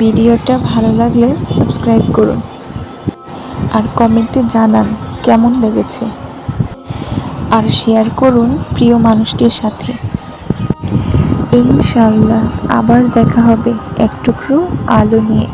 ভিডিওটা ভালো লাগলে সাবস্ক্রাইব করুন। আর কমেন্টে জানান কেমন লেগেছে। আর শেয়ার করুন প্রিয় মানুষটির সাথে। ইনশাল্লাহ আবার দেখা হবে। এক টুকরো আলো নিয়ে।